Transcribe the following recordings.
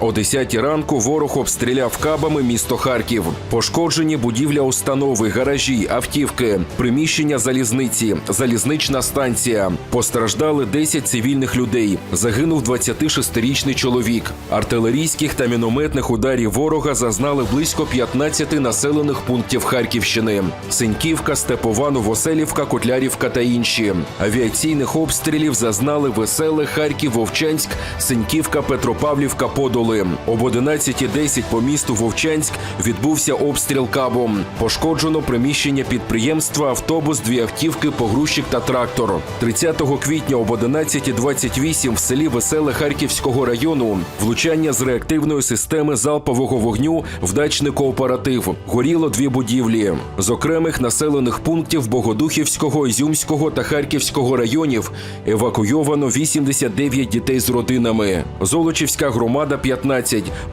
О 10 ранку ворог обстріляв кабами місто Харків. Пошкоджені будівля установи, гаражі, автівки, приміщення залізниці, залізнична станція. Постраждали 10 цивільних людей. Загинув 26-річний чоловік. Артилерійських та мінометних ударів ворога зазнали близько 15 населених пунктів Харківщини: Синьківка, Степова, Новоселівка, Котлярівка та інші. Авіаційних обстрілів зазнали Веселе, Харків, Вовчанськ, Синьківка, Петропавлівка, Подоли. Об 11.10 по місту Вовчанськ відбувся обстріл кабом. Пошкоджено приміщення підприємства, автобус, дві автівки, погрузчик та трактор. 30 квітня об 11.28 в селі Веселе Харківського району влучання з реактивної системи залпового вогню в дачний кооператив. Горіло дві будівлі. З окремих населених пунктів Богодухівського, Ізюмського та Харківського районів евакуйовано 89 дітей з родинами. Золочівська громада 15,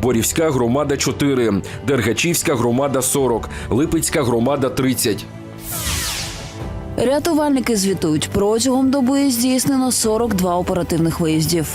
Борівська громада 4, Дергачівська громада 40, Липецька громада 30. Рятувальники звітують, протягом доби здійснено 42 оперативних виїздів.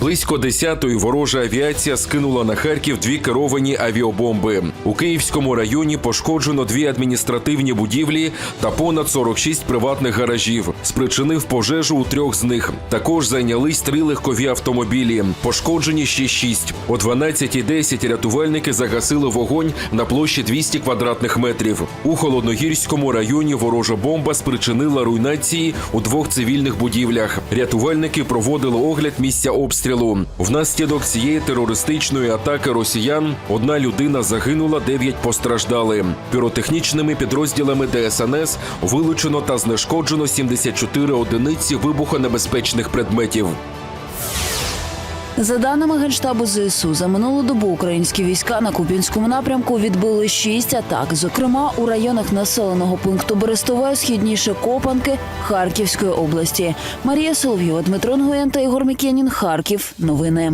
Близько 10-ї ворожа авіація скинула на Харків дві керовані авіабомби. У Київському районі пошкоджено дві адміністративні будівлі та понад 46 приватних гаражів. Спричинив пожежу у трьох з них. Також зайнялись три легкові автомобілі. Пошкоджені ще шість. О 12.10 рятувальники загасили вогонь на площі 200 квадратних метрів. У холодногірському районі ворожа бомба спричинила руйнації у двох цивільних будівлях. Рятувальники проводили огляд місця обстрілу. Внаслідок цієї терористичної атаки росіян одна людина загинула, дев'ять постраждали. Піротехнічними підрозділами ДСНС вилучено та знешкоджено 74 одиниці вибухонебезпечних предметів. За даними генштабу ЗСУ, за минулу добу українські війська на Куп'янському напрямку відбили шість атак, зокрема у районах населеного пункту Берестове, східніше Копанки Харківської області. Марія Соловйова, Дмитро Нгоєн та Ігор Мікенін. Харків. Новини.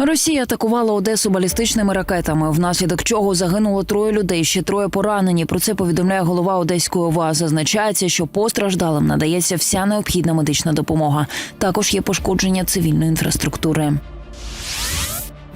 Росія атакувала Одесу балістичними ракетами, внаслідок чого загинуло троє людей, ще троє поранені. Про це повідомляє голова Одеської ОВА. Зазначається, що постраждалим надається вся необхідна медична допомога. Також є пошкодження цивільної інфраструктури.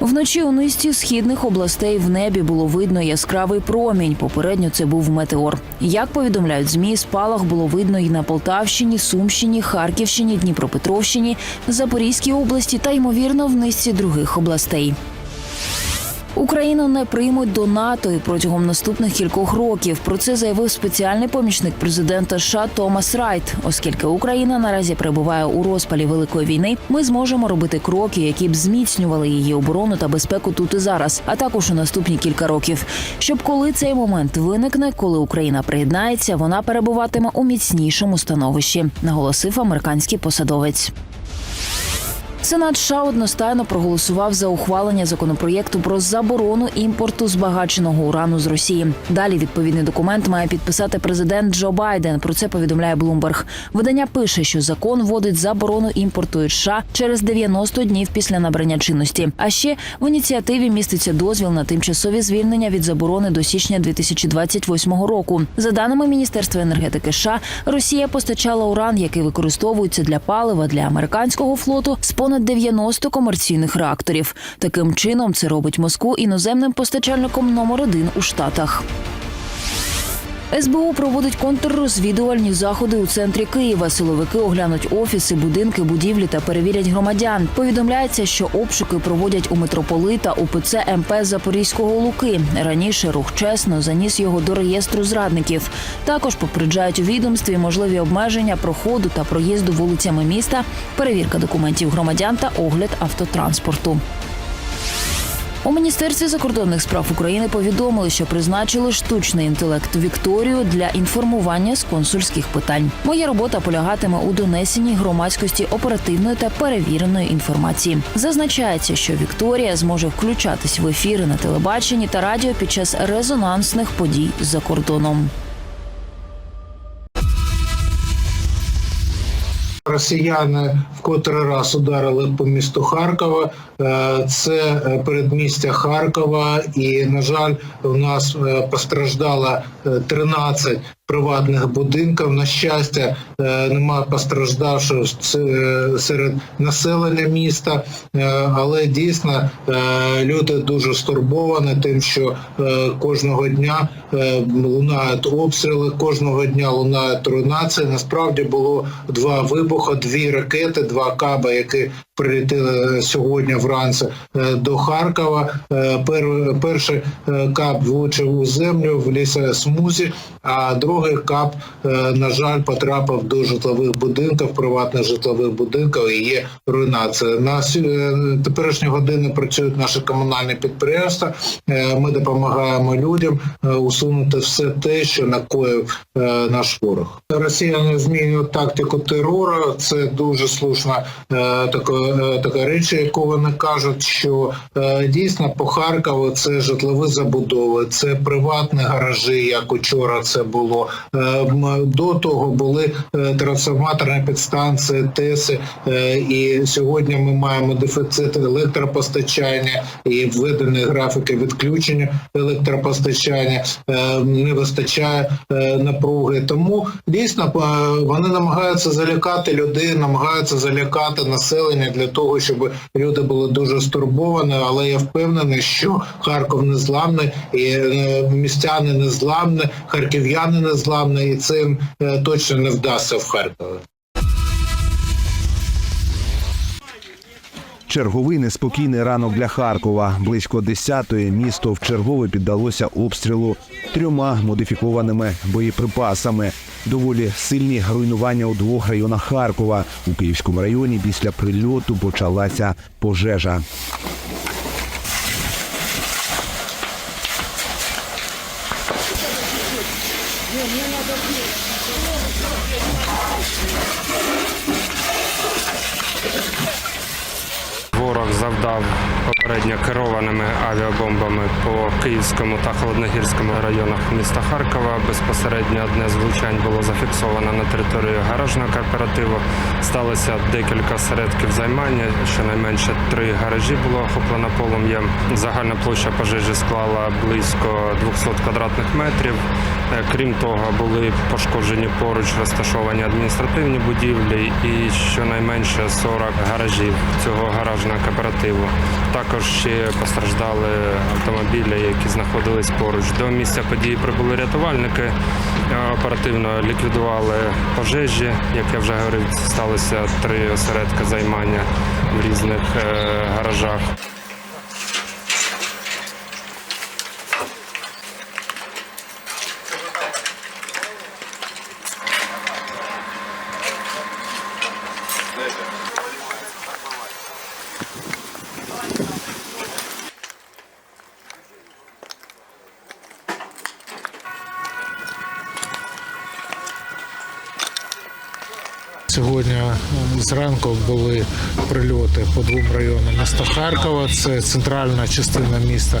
Вночі у низці східних областей в небі було видно яскравий промінь. Попередньо це був метеор. Як повідомляють змі, спалах було видно і на Полтавщині, Сумщині, Харківщині, Дніпропетровщині, Запорізькій області та ймовірно в низці других областей. Україну не приймуть до НАТО і протягом наступних кількох років. Про це заявив спеціальний помічник президента США Томас Райт. Оскільки Україна наразі перебуває у розпалі великої війни, ми зможемо робити кроки, які б зміцнювали її оборону та безпеку тут і зараз, а також у наступні кілька років. Щоб коли цей момент виникне, коли Україна приєднається, вона перебуватиме у міцнішому становищі, наголосив американський посадовець. Сенат США одностайно проголосував за ухвалення законопроєкту про заборону імпорту збагаченого урану з Росії. Далі відповідний документ має підписати президент Джо Байден. Про це повідомляє Bloomberg. Видання пише, що закон вводить заборону імпорту із США через 90 днів після набрання чинності. А ще в ініціативі міститься дозвіл на тимчасові звільнення від заборони до січня 2028 року. За даними Міністерства енергетики США, Росія постачала уран, який використовується для палива для американського флоту з понад 90 комерційних реакторів. Таким чином це робить Москву іноземним постачальником номер один у Штатах. СБУ проводить контррозвідувальні заходи у центрі Києва. Силовики оглянуть офіси, будинки, будівлі та перевірять громадян. Повідомляється, що обшуки проводять у митрополита УПЦ МП Запорізького Луки. Раніше рух чесно заніс його до реєстру зрадників. Також попереджають у відомстві можливі обмеження проходу та проїзду вулицями міста, перевірка документів громадян та огляд автотранспорту. У міністерстві закордонних справ України повідомили, що призначили штучний інтелект Вікторію для інформування з консульських питань. Моя робота полягатиме у донесенні громадськості оперативної та перевіреної інформації. Зазначається, що Вікторія зможе включатись в ефіри на телебаченні та радіо під час резонансних подій за кордоном. Росіяни в котрий раз ударили по місту Харкова. Е, Це е, передмістя Харкова, і на жаль, у нас е, постраждало е, 13 приватних будинків. На щастя, е, немає постраждавших е, серед населення міста, Е, але дійсно люди дуже стурбовані тим, що кожного дня лунають обстріли, кожного дня лунають руйнації. Насправді було два вибухи, дві ракети, два каби, які прилетіли сьогодні вранці е, до Харкова. Е, Перший е, кап влучив у землю в лісосмузі, а другий кап, е, на жаль, потрапив до житлових будинків, приватних житлових будинків і є руйнація. На е, теперішні години працюють наші комунальні підприємства. Е, Ми допомагаємо людям е, усунути все те, що накоїв е, наш ворог. Росіяни змінюють тактику терору. Це дуже слушна е, така, е, така річ, яку вони кажуть, що е, дійсно по Харкову це житлові забудови, це приватні гаражі, як учора це було. Е, До того були е, трансформаторні підстанції, ТЕСи, е, і сьогодні ми маємо дефіцит електропостачання і введені графіки відключення електропостачання, е, не вистачає е, напруги. Тому дійсно е, вони намагаються залякати людей, намагаються залякати населення для того, щоб люди були дуже стурбовані. Але я впевнений, що Харков не зламний, і е, містяни не зламні, харків'яни не зламні, і цим е, точно не вдасться в Харкові. Черговий неспокійний ранок для Харкова. Близько 10-ї місто вчергове піддалося обстрілу трьома модифікованими боєприпасами. Доволі сильні руйнування у двох районах Харкова. У Київському районі після прильоту почалася пожежа. Ворог завдав попередньо керованими авіабомбами по Київському та Холодногірському районах міста Харкова. Безпосередньо одне з влучань було зафіксовано на території гаражного кооперативу. Сталося декілька середків займання. Щонайменше три гаражі було охоплено полум'ям. Загальна площа пожежі склала близько 200 квадратних метрів. Е, Крім того, були пошкоджені поруч розташовані адміністративні будівлі і щонайменше 40 гаражів цього гаражного кооперативу. Також ще постраждали автомобілі, які знаходились поруч. До місця події прибули рятувальники, е, оперативно ліквідували пожежі. Як я вже говорив, сталося три осередки займання в різних е, гаражах. Сьогодні е, зранку були прильоти по двом районам міста Харкова. Це центральна частина міста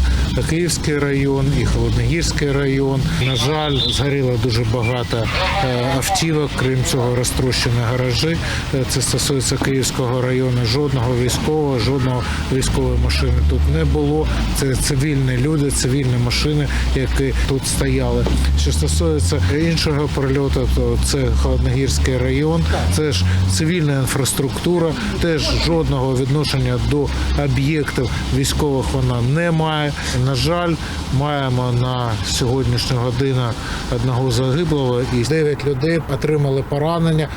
Київський район і Холодногірський район. На жаль, згоріло дуже багато е, автівок, крім цього, розтрощені гаражі. Е, Це стосується Київського району. Жодного військового, жодного військової машини тут не було. Це цивільні люди, цивільні машини, які тут стояли. Що стосується іншого прильоту, то це Холодногірський район. Це ж цивільна інфраструктура, теж жодного відношення до об'єктів військових вона не має. На жаль, маємо на сьогоднішню годину одного загиблого і 9 людей отримали поранення.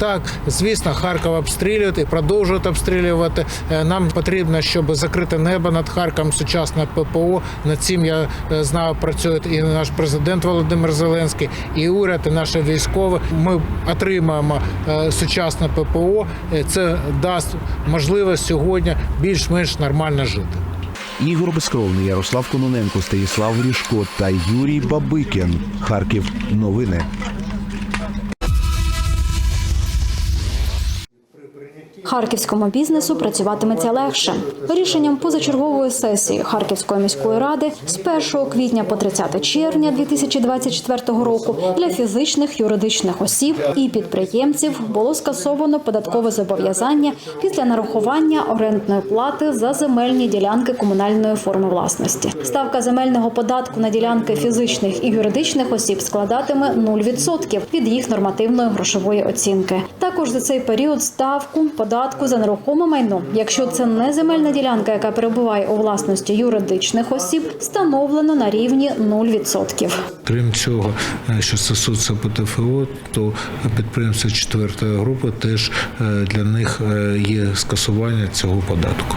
Так, звісно, Харків обстрілюють і продовжують обстрілювати. Е, Нам потрібно, щоб закрити небо над Харковом, сучасне ППО. Над цим я е, знаю, працює і наш президент Володимир Зеленський, і уряд, і наші військові. Ми отримаємо е, сучасне ППО. Це дасть можливість сьогодні більш-менш нормально жити. Ігор Безкровний, Ярослав Кононенко, Станіслав Ріжко та Юрій Бабикін. Харків. Новини. Харківському бізнесу працюватиметься легше. Рішенням позачергової сесії Харківської міської ради з 1 квітня по 30 червня 2024 року для фізичних юридичних осіб і підприємців було скасовано податкове зобов'язання після нарахування орендної плати за земельні ділянки комунальної форми власності. Ставка земельного податку на ділянки фізичних і юридичних осіб складатиме 0% від їх нормативної грошової оцінки. Також за цей період ставку податку за нерухоме майно, якщо це не земельна ділянка, яка перебуває у власності юридичних осіб, встановлено на рівні 0%. Крім цього, е, що стосується ПТФО, то підприємства четвертої групи теж е, для них е, є скасування цього податку.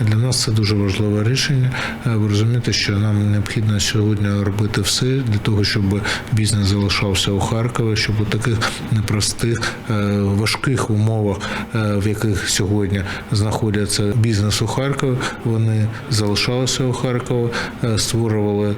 Для нас це дуже важливе рішення. Е, Ви розумієте, що нам необхідно сьогодні робити все для того, щоб бізнес залишався у Харкові, щоб у таких непростих, е, важких умовах, е, в яких сьогодні знаходяться бізнес у Харкові, вони залишалися у Харкові, створювали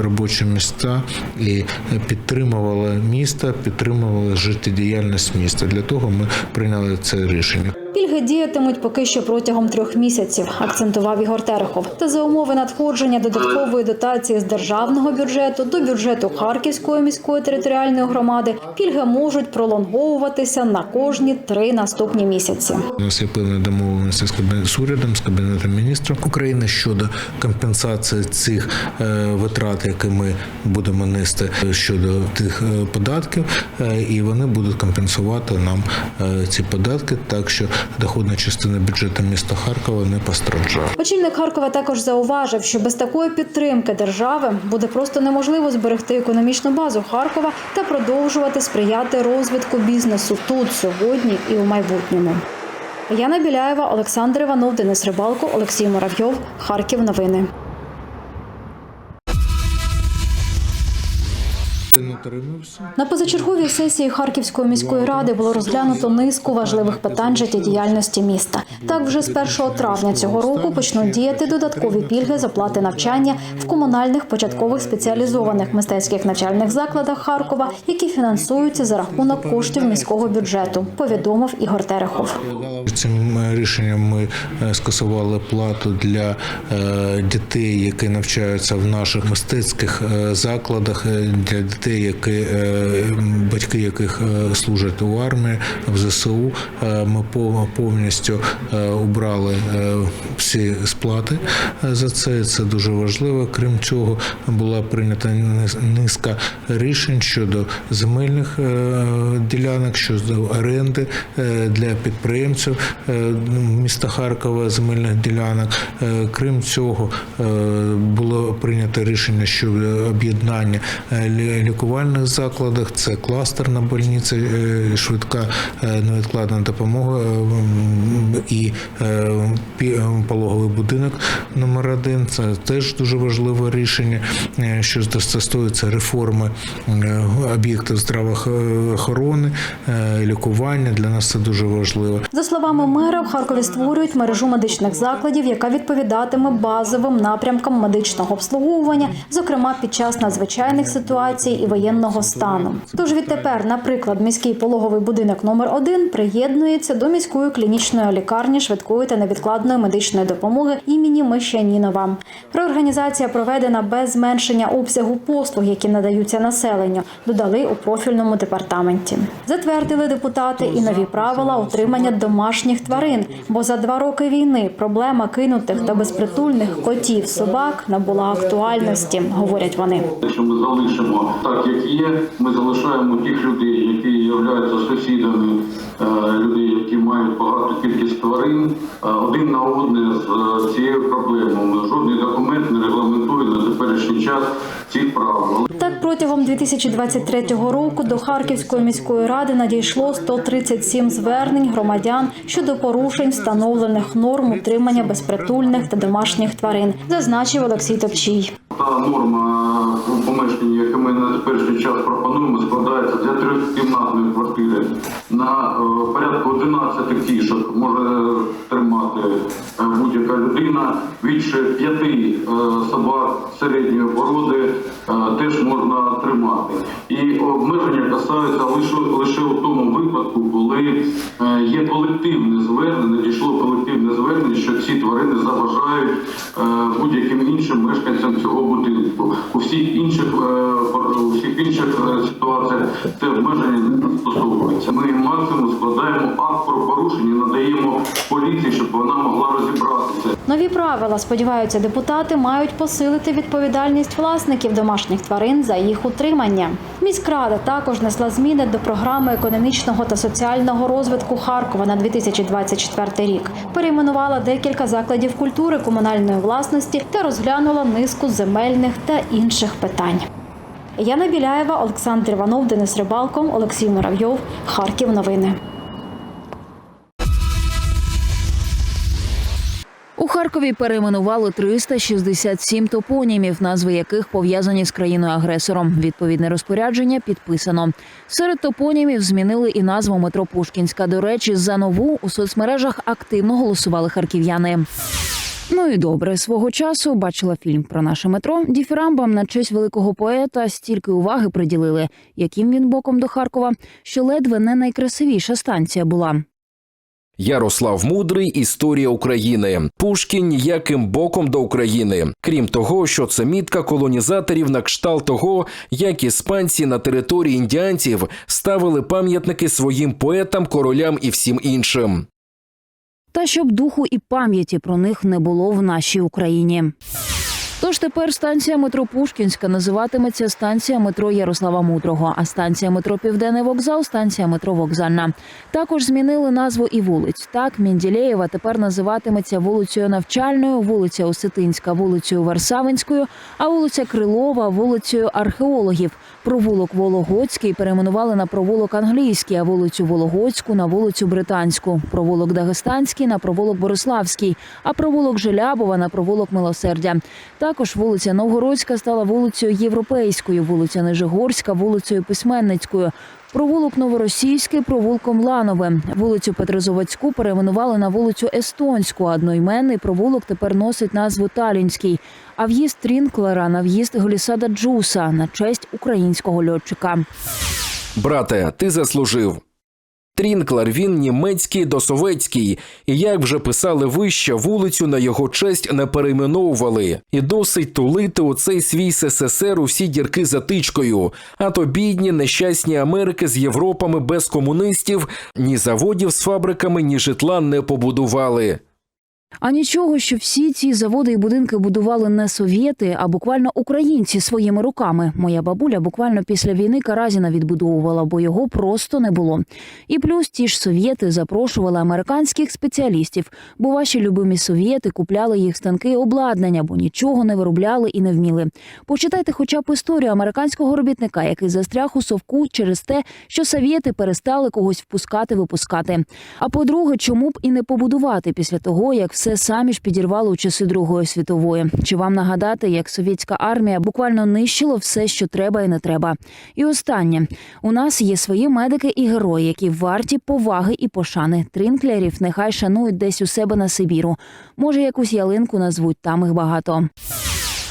робочі місця і підтримували місто, підтримували життєдіяльність міста. Для того ми прийняли це рішення. Пільги діятимуть поки що протягом трьох місяців, акцентував Ігор Терехов. Та за умови надходження додаткової дотації з державного бюджету до бюджету Харківської міської територіальної громади пільги можуть пролонговуватися на кожні три наступні місяці. У нас є певні домовленості з урядом, з кабінетом міністрів України щодо компенсації цих е, витрат, які ми будемо нести щодо тих е, податків, е, і вони будуть компенсувати нам е, ці податки, так що доходна частина бюджету міста Харкова не постраждала. Очільник Харкова також зауважив, що без такої підтримки держави буде просто неможливо зберегти економічну базу Харкова та продовжувати сприяти розвитку бізнесу тут сьогодні і у майбутньому. Яна Біляєва, Олександр Іванов, Денис Рибалко, Олексій Муравйов. Харків. Новини. На позачерговій сесії Харківської міської ради було розглянуто низку важливих питань життєдіяльності міста. Так, вже з 1 травня цього року почнуть діяти додаткові пільги з оплати навчання в комунальних початкових спеціалізованих мистецьких навчальних закладах Харкова, які фінансуються за рахунок коштів міського бюджету. Повідомив Ігор Терехов. Цим е, рішенням ми е, скасували плату для е, дітей, які навчаються в наших мистецьких закладах, для дітей, які е, батьки яких е, служать у армії в ЗСУ. Е, Ми пов- повністю убрали е, всі сплати за це. Це дуже важливо. Крім цього, була прийнята низ- низка рішень щодо земельних ділянок, щодо оренди для підприємців міста Харкова земельних ділянок. Крім цього, було прийнято рішення щодо об'єднання е, лі- лікувальних закладах. Це кластерна больниця, е, швидка е, невідкладна допомога е, і пологовий будинок номер один. Це теж дуже важливе рішення, що стосується реформи об'єктів здравоохорони, лікування. Для нас це дуже важливо. За словами мера, в Харкові створюють мережу медичних закладів, яка відповідатиме базовим напрямкам медичного обслуговування, зокрема під час надзвичайних ситуацій і воєнного стану. Тож відтепер, наприклад, міський пологовий будинок номер 1 приєднується до міської клінічної лікарні швидкої та невідкладної медичної допомоги імені Мещанінова. Реорганізація проведена без зменшення обсягу послуг, які надаються населенню, додали у профільному департаменті. Затвердили депутати і нові правила утримання домашніх тварин. Бо за два роки війни проблема кинутих та безпритульних котів, собак набула актуальності, говорять вони. Якщо ми залишимо так, як є, ми залишаємо тих людей, які являються сусідами, е, людей, які мають багату кількість тварин, е, один на одне з е, цією проблемою. Жодний документ не регламентує на теперішній час цих правил. Так, протягом 2023 року до Харківської міської ради надійшло 137 звернень громадян щодо порушень встановлених норм утримання безпритульних та домашніх тварин, зазначив Олексій Топчій. Та норма помешканні, яке ми на теперішній час пропонуємо, складається для трьохкімнатної квартири на е, порядку 11 кішок може тримати е, будь-яка людина. Більше п'яти е, собак середньої породи е, теж можна тримати. І обмеження касаються лише лише у тому випадку, коли е, є колективне звернення, надійшло колективне звернення, що ці тварини заважають е, будь-яким іншим мешканцям цього будинку. У всіх інших е, всіх інших е, ситуаціях це обмеження не застосовується. Ми максимум складаємо акт про порушення, надаємо поліції, щоб вона могла розібратися. Нові правила, сподіваються депутати, мають посилити відповідальність власників домашніх тварин за їх утримання. Міськрада також несла зміни до програми економічного та соціального розвитку Харкова на 2024 рік. Перейменувала декілька закладів культури комунальної власності та розглянула низку земельних та інших питань. Яна Біляєва, Олександр Іванов, Денис Рибалко, Олексій Муравйов. Харків. Новини. У Харкові перейменували 367 топонімів, назви яких пов'язані з країною-агресором. Відповідне розпорядження підписано. Серед топонімів змінили і назву метро Пушкінська. До речі, за нову у соцмережах активно голосували харків'яни. Ну і добре, свого часу бачила фільм про наше метро. Діфірамбам на честь великого поета стільки уваги приділили, яким він боком до Харкова, що ледве не найкрасивіша станція була. Ярослав Мудрий Історія України. Пушкін ніяким боком до України. Крім того, що це мітка колонізаторів на кшталт того, як іспанці на території індіанців ставили пам'ятники своїм поетам, королям і всім іншим. Та щоб духу і пам'яті про них не було в нашій Україні. Тож тепер станція метро Пушкінська називатиметься станція метро Ярослава Мудрого, а станція метро Південний вокзал станція метро Вокзальна. Також змінили назву і вулиць. Так, Мінділеєва тепер називатиметься вулицею Навчальною, вулиця Осетинська, вулицею Варсавинською, а вулиця Крилова вулицею археологів. Провулок Вологодський перейменували на провулок Англійський, а вулицю Вологодську на вулицю Британську, провулок Дагестанський на провулок Бориславський, а провулок Желябова на провулок Милосердя. Також вулиця Новгородська стала вулицею Європейською, вулиця Нижегорська вулицею Письменницькою. Провулок Новоросійський провулком Ланове. Вулицю Петрозаводську перейменували на вулицю Естонську. а Одноіменний провулок тепер носить назву Талінський. А в'їзд Трінклера на в'їзд Глісада Джуса на честь українського льотчика. Брате, ти заслужив. Трінклер він німецький до советський, і як вже писали вище, вулицю на його честь не перейменовували. І досить тулити у цей свій СССР усі дірки затичкою. А то бідні, нещасні Америки з Європами без комуністів ні заводів з фабриками, ні житла не побудували. А нічого, що всі ці заводи і будинки будували не совєти, а буквально українці своїми руками. Моя бабуля буквально після війни Каразіна відбудовувала, бо його просто не було. І плюс ті ж совєти запрошували американських спеціалістів, бо ваші любимі совєти купляли їх станки обладнання, бо нічого не виробляли і не вміли. Почитайте, хоча б історію американського робітника, який застряг у совку через те, що совєти перестали когось впускати, випускати. А по-друге, чому б і не побудувати після того, як все самі ж підірвало у часи Другої світової? Чи вам нагадати, як совєтська армія буквально нищила все, що треба і не треба? І останнє у нас є свої медики і герої, які варті поваги і пошани. Трінклерів нехай шанують десь у себе на Сибіру. Може, якусь ялинку назвуть, там їх багато.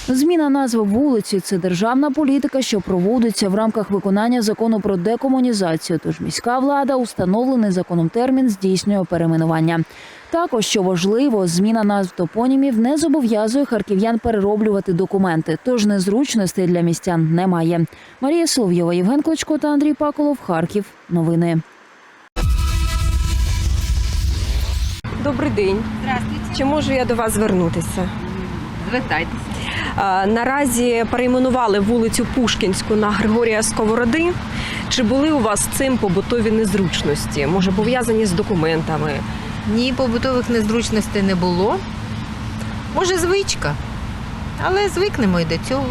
Зміна назви вулиці це державна політика, що проводиться в рамках виконання закону про декомунізацію. Тож міська влада установлений законом термін здійснює перейменування. Також що важливо, зміна назв топонімів не зобов'язує харків'ян перероблювати документи, тож незручностей для містян немає. Марія Соловйова, Євген Клочко та Андрій Паколов. Харків. Новини. Добрий день. Здравствуйте. Чи можу я до вас звернутися? Звертайтеся. Наразі перейменували вулицю Пушкінську на Григорія Сковороди. Чи були у вас з цим побутові незручності? Може, пов'язані з документами? Ні, побутових незручностей не було. Може, звичка, але звикнемо і до цього.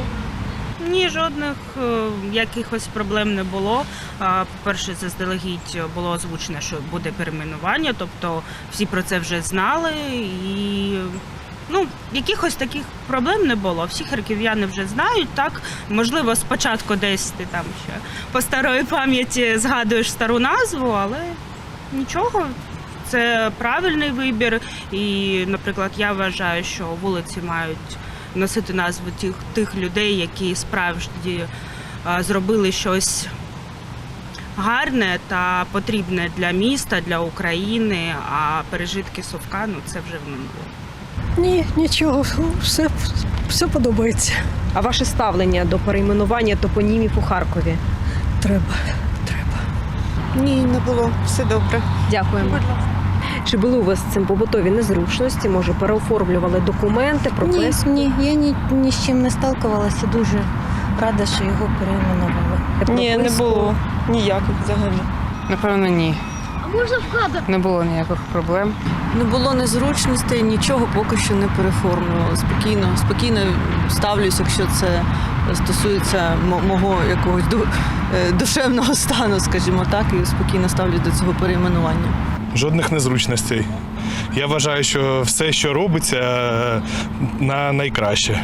Ні, жодних е, якихось проблем не було. А, По-перше, заздалегідь було озвучено, що буде перейменування, тобто всі про це вже знали і. Ну, якихось таких проблем не було. Всі харків'яни вже знають. Так, можливо, спочатку десь ти там ще по старої пам'яті згадуєш стару назву, але нічого. Це правильний вибір. І, наприклад, я вважаю, що вулиці мають носити назву тих, тих людей, які справді а, зробили щось гарне та потрібне для міста, для України. А пережитки совка ну це вже в минулому. Ні, нічого, все, все подобається. А ваше ставлення до перейменування топонімів у Харкові? Треба, треба. Ні, не було. Все добре. Дякуємо. Чи були у вас з цим побутові незручності? Може, переоформлювали документи, Ні, прописку? ні, я ні, ні з чим не сталкувалася. Дуже рада, що його перейменували. Ні, не було. Ніяких взагалі. Напевно, ні. Можна вкладати? Не було ніяких проблем. Не було незручностей, нічого поки що не переформлювала. Спокійно, спокійно ставлюсь, якщо це стосується мо- мого якогось е, душевного стану, скажімо так, і спокійно ставлюсь до цього перейменування. Жодних незручностей. Я вважаю, що все, що робиться, е, на найкраще.